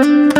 แ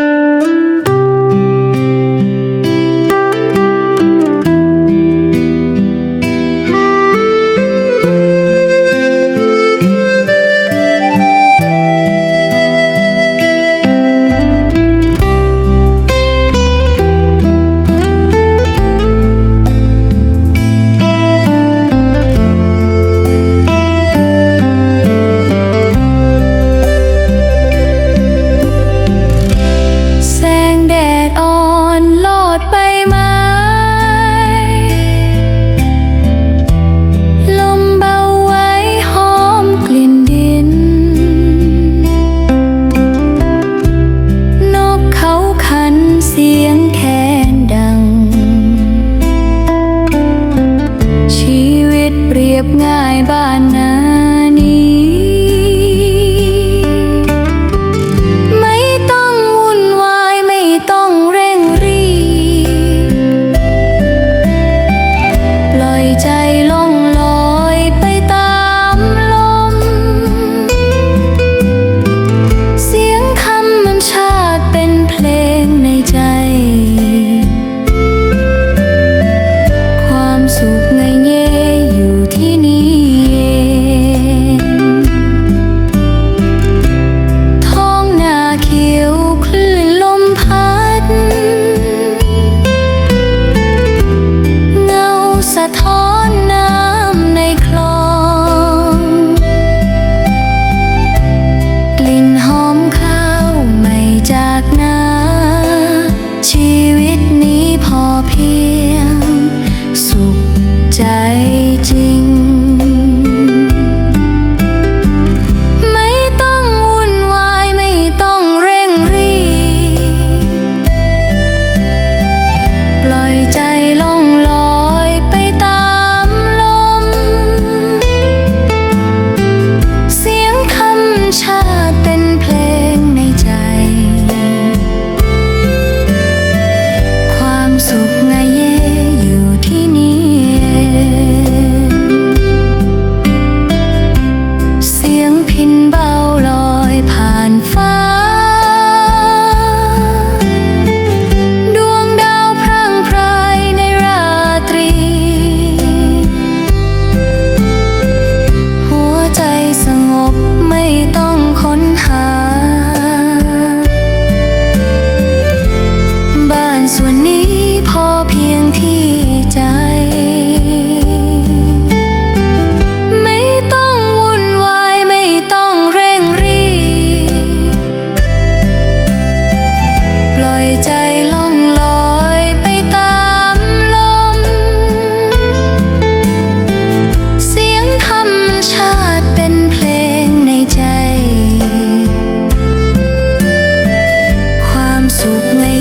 อ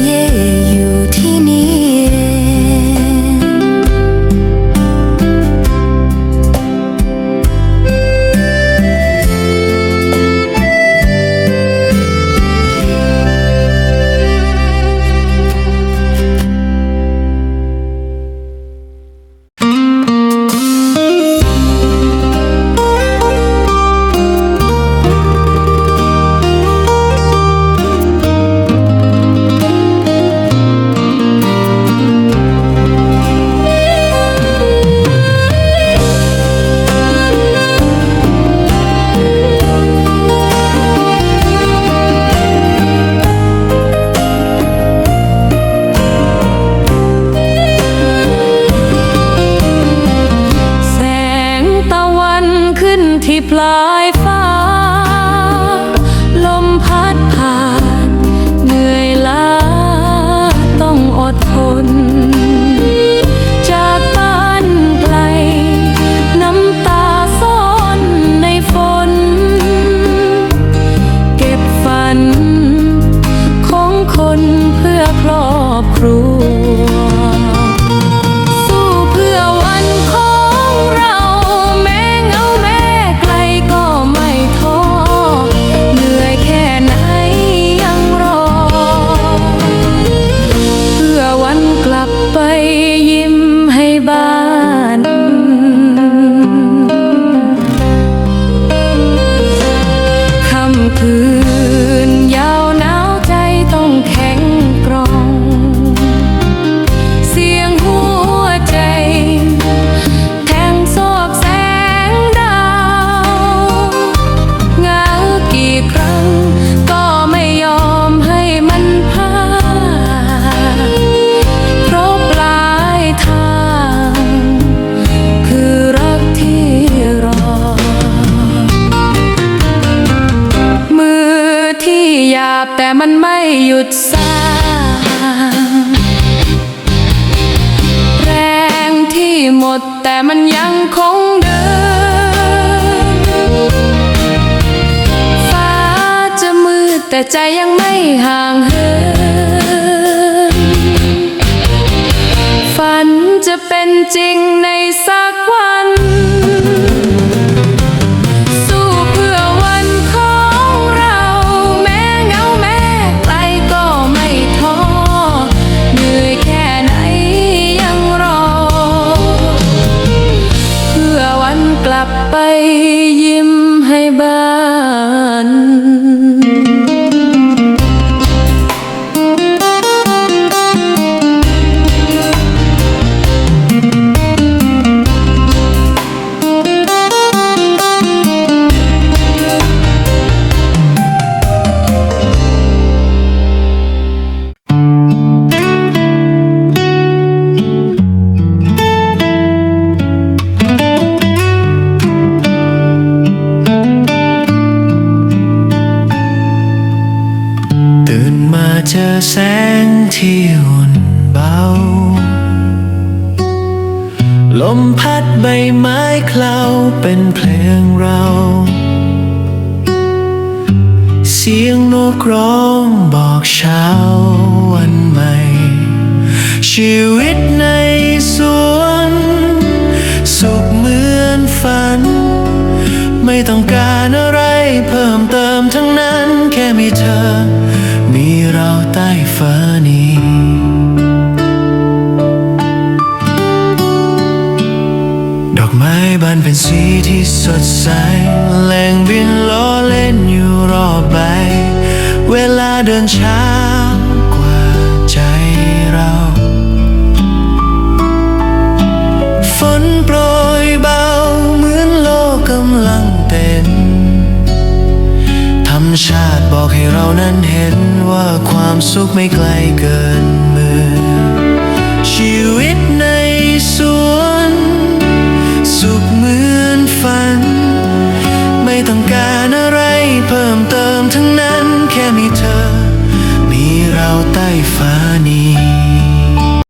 สุ ขึ้ ใจยังไม่ห่างเหินฝันจะเป็นจริงในสัก แสงที่อุ่นเบา ลมพัดใบไม้เคล้าเป็นเพลงเรา เสียงนกร้องบอกเช้าวันใหม่ ชีวิตในสวน สุขเหมือนฝัน ไม่ต้อง ม้บานเป็นสีที่สดใสแหล่งบินล้อเล่นอยู่รอบใบ เวลาเดินช้ากว่าใจเรา ฝนโปรยเบาเหมือนโลกกำลังเต้นธรรมชาติบอกให้เรานั้นเห็นว่าความสุขไม่ไกลเกิน แค่มีเธอ มีเราใต้ฟ้านี้